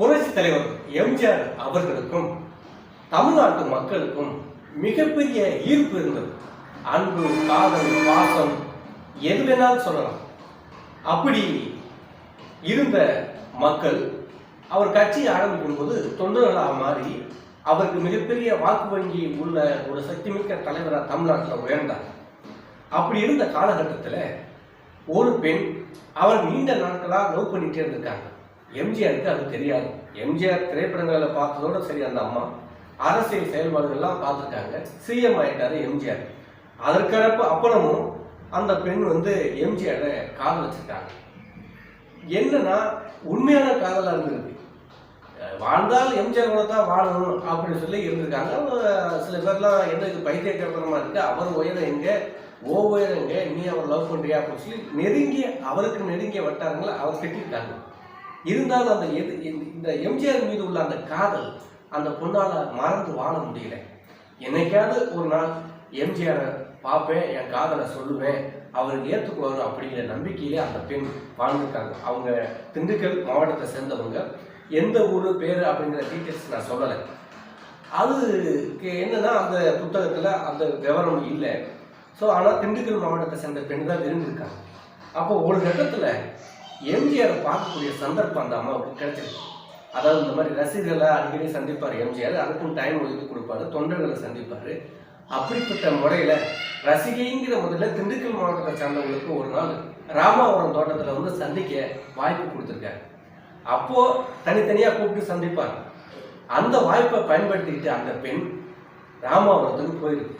புரட்சி தலைவர் எம்ஜிஆர் அவர்களுக்கும் தமிழ்நாட்டு மக்களுக்கும் மிகப்பெரிய ஈர்ப்பு இருந்தது. அன்பு காதல் பாசம் எது வேணாலும் சொல்லலாம். அப்படி இருந்த மக்கள் அவர் கட்சி ஆரம்பிக்கும் போது தொண்டர்களாக மாறி அவருக்கு மிகப்பெரிய வாக்கு வங்கி உள்ள ஒரு சக்திமிக்க தலைவராக தமிழ்நாட்டில் உயர்ந்தார். அப்படி இருந்த காலகட்டத்தில் ஒரு பெண் அவர் நீண்ட நாட்களாக லவ் பண்ணிட்டே இருந்திருக்காங்க. எம்ஜிஆருக்கு அது தெரியாது. எம்ஜிஆர் திரைப்படங்களில் பார்த்ததோட சரி அந்த அம்மா. அரசியல் செயல்பாடுகள்லாம் பார்த்துருக்காங்க சிஎம் ஆயிட்டாரு எம்ஜிஆர். அதற்கப்ப அப்புறமும் அந்த பெண் வந்து எம்ஜிஆரை காதலிச்சிருக்காங்க என்னன்னா உண்மையான காதலாக இருந்திருக்கு. வாழ்ந்தால் எம்ஜிஆர் கூட தான் வாழணும் அப்படின்னு சொல்லி இருந்திருக்காங்க. சில பேர்லாம் என்ன இது பைத்தியக்காரத்தனமா இருக்கு? அவர் உயரம் எங்க? ஓ உயரம் எங்க? நீ அவர் லவ் பண்றியா அப்படின்னு சொல்லி நெருங்கிய அவருக்கு நெருங்கிய வட்டாரங்களை அவர் திட்டிருக்காங்க. இருந்தாலும் அந்த எது இந்த- இந்த எம்ஜிஆர் மீது உள்ள அந்த காதல் அந்த பொண்ணால் மறந்து வாழ முடியல. என்னைக்காவது ஒரு நாள் எம்ஜிஆரை பார்ப்பேன் என் காதலை சொல்லுவேன் அவருக்கு ஏற்றுக்குவார் அப்படிங்கிற நம்பிக்கையிலே அந்த பெண் வாழ்ந்துருக்காங்க. அவங்க திண்டுக்கல் மாவட்டத்தை சேர்ந்தவங்க. எந்த ஊர் பேர் அப்படிங்கிற டீட்டெயில்ஸ் நான் சொல்லலை. அதுக்கு என்னன்னா அந்த புத்தகத்தில் அந்த விவரம் இல்லை. ஸோ ஆனால் திண்டுக்கல் மாவட்டத்தை சேர்ந்த பெண் தான் விரும்பியிருக்காங்க. அப்போ ஒரு கட்டத்தில் எம்ஜிஆரை பார்க்கக்கூடிய சந்தர்ப்பம் அந்த அம்மாவுக்கு கிடைச்சிருக்கு. அதாவது இந்த மாதிரி ரசிகர்களை அடிக்கடி சந்திப்பார் எம்ஜிஆர். அதுக்கும் டைம் ஒதுக்கி கொடுப்பாரு தொண்டர்களை சந்திப்பார். அப்படிப்பட்ட முறையில் ரசிகைங்கிற முதல்ல திண்டுக்கல் மாவட்டத்தை சார்ந்தவங்களுக்கு ஒரு நாள் ராமாவரம் தோட்டத்தில் வந்து சந்திக்க வாய்ப்பு கொடுத்துருக்காரு. அப்போது தனித்தனியாக கூப்பிட்டு சந்திப்பார். அந்த வாய்ப்பை பயன்படுத்திக்கிட்டு அந்த பெண் ராமாவரத்துக்கு போயிருக்கு.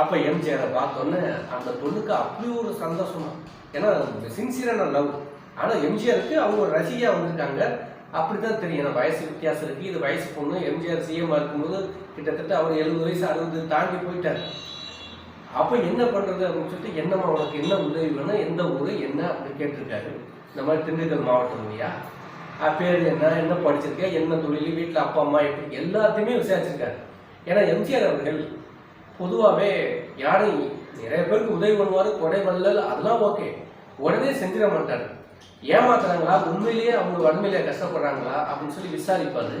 அப்போ எம்ஜிஆரை பார்த்தோன்னே அந்த பொண்ணுக்கு அப்படி ஒரு சந்தோஷமா. ஏன்னா சின்சியரான லவ் ஆனால் எம்ஜிஆருக்கு அவங்க ஒரு ரசிகையாக வந்திருக்காங்க. அப்படித்தான் தெரியும். ஏன்னா வயசு வித்தியாசம் இருக்கு. இது வயசு பொண்ணு எம்ஜிஆர் சிஎம் இருக்கும்போது கிட்டத்தட்ட அவர் எழுபது வயசு அறுபது தாண்டி போயிட்டார். அப்போ என்ன பண்றது அப்படின்னு சொல்லிட்டு என்னம்மா உனக்கு என்ன உதவி வேணும்? எந்த ஊர் என்ன அப்படி கேட்டிருக்காரு. இந்த மாதிரி திண்டுக்கல் மாவட்டம் இல்லையா? அஹ் பேர் என்ன? என்ன படிச்சிருக்கேன் என்ன தொழில்? வீட்டில் அப்பா அம்மா எப்படி? எல்லாத்தையுமே விசாரிச்சிருக்காரு. ஏன்னா எம்ஜிஆர் அவர்கள் பொதுவாகவே யாரும் நிறைய பேருக்கு உதவி பண்ணுவார் கொடை வல்லல் அதெல்லாம் ஓகே. உடனே செஞ்சிட மாட்டார். ஏமாத்துறாங்களா? உண்மையிலேயே அவங்க வன்மையிலே கஷ்டப்படுறாங்களா? அப்படின்னு சொல்லி விசாரிப்பாரு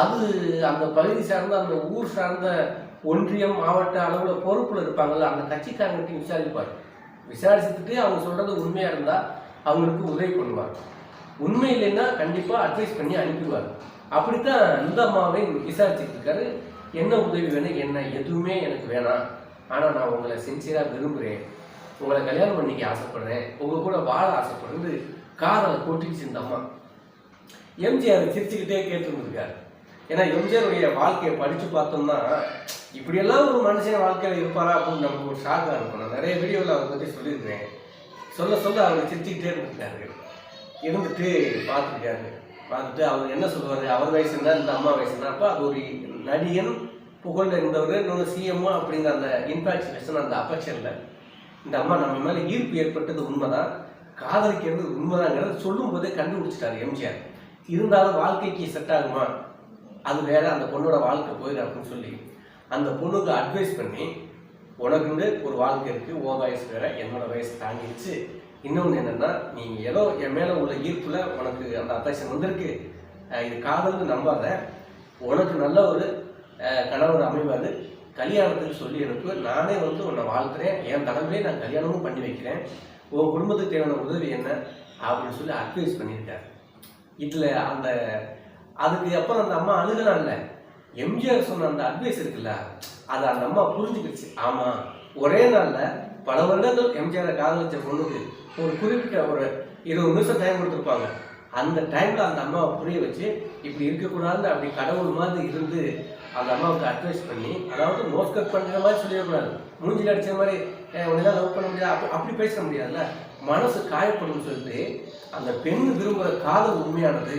அது அந்த பகுதி சார்ந்த அந்த ஊர் சார்ந்த ஒன்றியம் மாவட்ட அளவில் பொறுப்பில் இருப்பாங்கல்ல அந்த கட்சிக்காரங்கிட்டையும் விசாரிப்பார். விசாரிச்சுட்டு அவங்க சொல்றது உண்மையா இருந்தா அவங்களுக்கு உதவி பண்ணுவார். உண்மை இல்லைன்னா கண்டிப்பா அட்வைஸ் பண்ணி அனுப்பிடுவார். அப்படித்தான் இந்த அம்மாவை விசாரிச்சுட்டு இருக்காரு. என்ன உதவி வேணும் என்ன எதுவுமே எனக்கு வேணாம். ஆனால் நான் உங்களை சின்சியராக விரும்புகிறேன் உங்களை கல்யாணம் பண்ணிக்க ஆசைப்படுறேன் உங்க கூட வாழ ஆசைப்படுறது காதலை கொட்டிச்சு இந்த அம்மா. எம்ஜிஆர் சிரிச்சுக்கிட்டே கேட்டுருந்துருக்காரு. ஏன்னா எம்ஜிஆருடைய வாழ்க்கையை படித்து பார்த்தோம்னா இப்படியெல்லாம் ஒரு மனுஷன் வாழ்க்கையில் இருப்பாரா அப்படின்னு நமக்கு ஒரு ஷாக்காக இருக்கும். நான் நிறைய வீடியோவில் அவரை பற்றி சொல்லியிருக்கேன் சொல்ல சொல்ல அவங்க சிரிச்சுக்கிட்டே இருந்திருக்காரு. இருந்துட்டு பார்த்துருக்காரு. பார்த்துட்டு அவர் என்ன சொல்லுவார்? அவர் வயசு இந்த அம்மா வயசுனா அப்போ அது ஒரு நடிகன் புகழ் இருந்தவர் இன்னொன்று சிஎம்ஓ அப்படிங்கிற அந்த இன்ஃபாக்சுவேஷன் அந்த அப்பச்சரில் இந்த அம்மா நம்ம மேலே ஈர்ப்பு ஏற்பட்டது உண்மைதான். காதலிக்கிறது உண்மைதாங்கிறத சொல்லும் போதே கண்டுபிடிச்சிட்டாரு எம்ஜிஆர். இருந்தாலும் வாழ்க்கைக்கு செட் ஆகுமா? அது வேற அந்த பொண்ணோட வாழ்க்கை போயிடும் அப்படின்னு சொல்லி. அந்த பொண்ணுக்கு அட்வைஸ் பண்ணி உனக்குன்னு ஒரு வாழ்க்கை இருக்குது ஓ வயசு வேற என்னோட வயசு தாங்கிடுச்சு. இன்னொன்று என்னென்னா நீ ஏதோ என் மேலே உள்ள ஈர்ப்பில் உனக்கு அந்த அத்தாட்சன் வந்திருக்கு. இது காதல்னு நம்பாத. உனக்கு நல்ல ஒரு கணவர் அமைவாது கல்யாணத்துக்கு சொல்லி எனக்கு நானே வந்து உன்னை வாழ்த்துறேன். என் தலைமையிலே நான் கல்யாணமும் பண்ணி வைக்கிறேன். உன் குடும்பத்துக்கு தேவையான உதவி என்ன? அப்படின்னு சொல்லி அட்வைஸ் பண்ணியிருக்காரு இதில் அந்த அதுக்கு அப்புறம் அந்த அம்மா அழுகலாம்ல எம்ஜிஆர் சொன்ன அந்த அட்வைஸ் இருக்குல்ல அது அந்த அம்மா புரிஞ்சுக்கிடுச்சு. ஆமாம் ஒரே நாளில் பல வருடங்கள் எம்ஜிஆரை காதலிச்ச பொண்ணுக்கு ஒரு குறிப்பிட்ட ஒரு இருபது நிமிஷம் டைம் கொடுத்துருப்பாங்க. அந்த டைமில் அந்த அம்மாவை புரிய வச்சு இப்படி இருக்கக்கூடாதுன்னு அப்படி கடவுள் மாதிரி இருந்து அந்த அம்மாவுக்கு அட்வைஸ் பண்ணி அதாவது நோஸ் கட் பண்ணுற மாதிரி சொல்லிடக்கூடாது. மூஞ்சில் அடிச்ச மாதிரி உன்னெல்லாம் லவ் பண்ண முடியாது. அப்படி அப்படி பேச முடியாதுல்ல? மனசு காயப்படும் சொல்லிட்டு அந்த பெண் விரும்புகிற காதல் உண்மையானது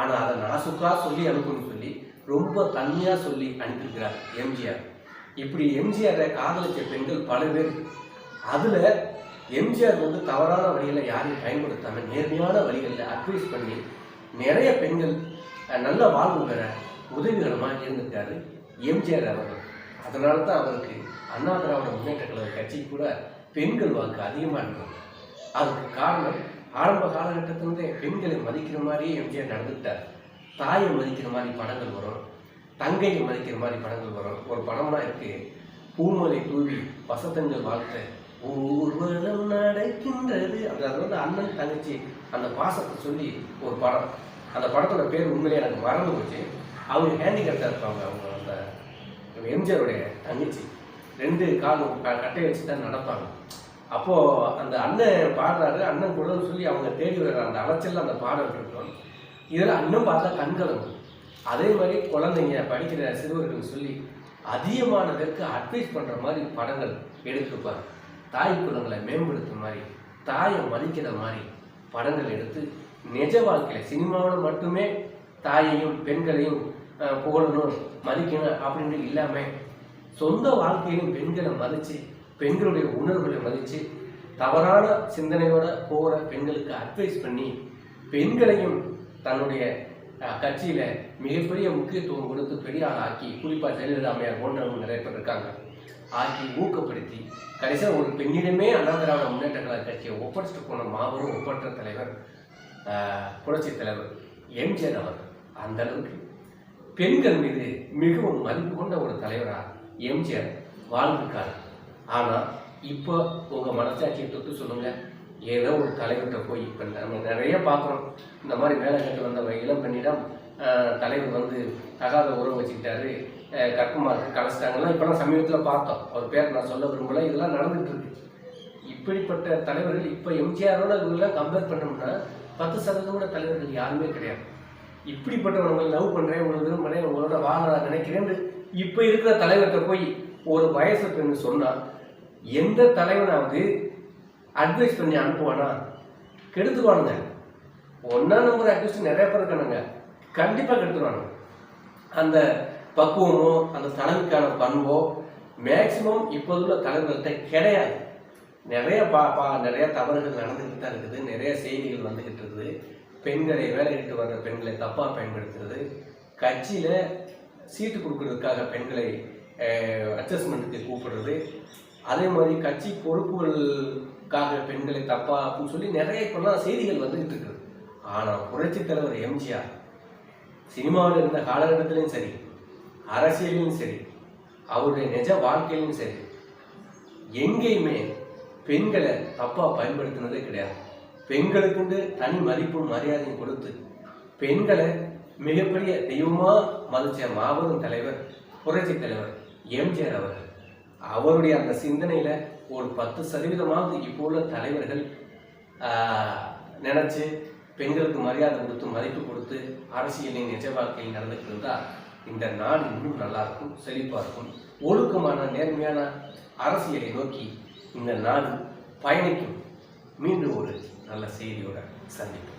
ஆனால் அதை நாசுக்காக சொல்லி அனுப்பணும்னு சொல்லி ரொம்ப தனியாக சொல்லி அனுப்பியிருக்கிறார் எம்ஜிஆர். இப்படி எம்ஜிஆரை காதலிச்ச பெண்கள் பல பேர். அதில் எம்ஜிஆர் வந்து தவறான வழிகளில் யாரையும் பயன்படுத்தாமல் நேர்மையான வழிகளில் அட்வைஸ் பண்ணி நிறைய பெண்கள் நல்ல வாழ்வு பெற உதவிகரமாக இருந்திருக்காரு எம்ஜிஆர் அவர்கள். அதனால தான் அவருக்கு அண்ணா திராவிட முன்னேற்ற கழக கட்சி கூட பெண்கள் வாக்கு அதிகமாக இருக்கும் அதுக்கு காரணம் ஆரம்ப காலகட்டத்திலிருந்தே பெண்களை மதிக்கிற மாதிரியே எம்ஜிஆர் நடந்துக்கிட்டார். தாயை மதிக்கிற மாதிரி படங்கள் வரும் தங்கையை மதிக்கிற மாதிரி படங்கள் வரும். ஒரு படம்லாம் இருக்கு பூமலை தூவி வசத்தங்கள் வாழ்த்த. ஊர்வலம் நடக்கின்றது. அந்த அது வந்து அண்ணன் தங்கச்சி அந்த பாசத்தை சொல்லி ஒரு படம். அந்த படத்தோட பேர் உண்மையிலே எனக்கு மறந்து போச்சு. அவங்க ஹேண்டிகேப்டாக இருப்பாங்க. அவங்க அந்த எம்ஜிஆருடைய தங்கச்சி. ரெண்டு காலும் கட்டையை வச்சு தான் நடப்பாங்க. அப்போது அந்த அண்ணன் பாடுறாரு. அண்ணன் குழந்தை சொல்லி அவங்க தேடி வர்ற அந்த அலைச்சலில் அந்த பாடல் இருக்கும். இதில் அண்ணன் பார்த்தா கண்கலங்கும் அதே மாதிரி குழந்தைங்க படிக்கிற சிறுவர்கள் சொல்லி அதிகமானதற்கு அட்வைஸ் பண்ணுற மாதிரி படங்கள் எடுத்துப்பார் தாய் குலங்களை மேம்படுத்துற மாதிரி தாயை மதிக்கிற மாதிரி படங்கள் எடுத்து நிஜ வாழ்க்கையில் சினிமாவில் மட்டுமே தாயையும் பெண்களையும் புகழணும் மதிக்கணும் அப்படின்னு இல்லாமல் சொந்த வாழ்க்கையிலும் பெண்களை மதித்து பெண்களுடைய உணர்வுகளை மதித்து தவறான சிந்தனையோட போகிற பெண்களுக்கு அட்வைஸ் பண்ணி பெண்களையும் தன்னுடைய கட்சியில் மிகப்பெரிய முக்கியத்துவம் கொடுத்து பெரிய ஆள் ஆக்கி குறிப்பாக ஜெயலலிதா அம்மையார் போன்றவங்க நிறைய பேர் இருக்காங்க. ஆக்கி ஊக்கப்படுத்தி கடைசியாக ஒரு பெண்ணிடமே அண்ணா திராவிட முன்னேற்ற கழக கட்சியை ஒப்படைச்சிட்டு போன மாபெரும் ஒப்பற்ற தலைவர் புரட்சி தலைவர் எம்ஜிஆர் அவர் அந்த அளவுக்கு பெண்கள் மீது மிகவும் மதிப்பு கொண்ட ஒரு தலைவராக எம்ஜிஆர் வாழ்ந்திருக்காரு. ஆனா இப்போ உங்க மனசாட்சியை தொட்டு சொல்லுங்க. ஏதோ ஒரு தலைவர்கிட்ட போய் இப்போ நம்ம நிறைய பார்க்குறோம் இந்த மாதிரி வேலை கட்டு வந்த இளம் பெண்ணிடம் தலைவர் வந்து தகாத உறவு வச்சுக்கிட்டாரு. கற்பமாக கற்குமாருக்கு கலைச்சிட்டாங்கலாம். இப்போலாம் சமீபத்தில் பார்த்தோம். அவர் பேர் நான் சொல்ல விரும்பல. இதெல்லாம் நடந்துட்டு இருக்கு. இப்படிப்பட்ட தலைவர்கள் இப்போ எம்ஜிஆரோட இவங்கெல்லாம் கம்பேர் பண்ணோம்னா பத்து சதவீதம் கூட தலைவர்கள் யாருமே கிடையாது. இப்படிப்பட்டவங்களை லவ் பண்ணுறேன் உங்களுக்கு விரும்புகிறேன் உங்களோட வாழ நினைக்கிறேன்னு இப்போ இருக்கிற தலைவர்கிட்ட போய் ஒரு வயசு பெண்ணு சொன்னால் எந்த தலைவனாவது அட்வைஸ் பண்ணி அனுப்புவானா? கெடுத்துக்குவானுங்க. ஒன்றா நம்பர் அட்வைஸ் நிறைய பேர் இருக்கானுங்க. கண்டிப்பாக கெடுத்துருவானுங்க. அந்த பக்குவமோ அந்த தலைமைக்கான பண்போ மேக்சிமம் இப்போது உள்ள தலைவர்கள்ட்ட கிடையாது. நிறைய பா பா நிறைய தவறுகள் நடந்துக்கிட்டு தான் இருக்குது. நிறைய செய்திகள் வந்துக்கிட்டு இருக்குது. பெண்களை வேலையிட்டு வர்ற பெண்களை தப்பாக பயன்படுத்துறது கட்சியில் சீட்டு கொடுக்கறதுக்காக பெண்களை அட்ஜஸ்ட்மெண்ட்டுக்கு கூப்பிடுறது அதே மாதிரி கட்சி பொறுப்புகளுக்காக பெண்களை தப்பா அப்படின்னு சொல்லி நிறைய இப்பெல்லாம் செய்திகள் வந்துகிட்டு இருக்குது. ஆனால் புரட்சித் தலைவர் எம்ஜிஆர் சினிமாவில் இருந்த காலகட்டத்திலையும் சரி அரசியலையும் சரி அவருடைய நிஜ வாழ்க்கையிலும் சரி எங்கேயுமே பெண்களை தப்பாக பயன்படுத்தினதே கிடையாது. பெண்களுக்குண்டு தனி மதிப்பும் மரியாதையும் கொடுத்து பெண்களை மிகப்பெரிய தெய்வமாக மதிச்ச மாபெரும் தலைவர் புரட்சி தலைவர் எம்ஜிஆர் அவர்கள். அவருடைய அந்த சிந்தனையில் ஒரு பத்து சதவீதமாவது இப்போ உள்ள தலைவர்கள் நினச்சி பெண்களுக்கு மரியாதை கொடுத்து மதிப்பு கொடுத்து அரசியலின் நிஜ வாழ்க்கையில் நடந்துக்கிட்டு இந்த நாடு இன்னும் நல்லா இருக்கும் இருக்கும். ஒழுக்கமான நேர்மையான அரசியலை நோக்கி இந்த நாடு பயணிக்கும். மீண்டும் ஒரு நல்ல செய்தியோட சந்திப்போம்.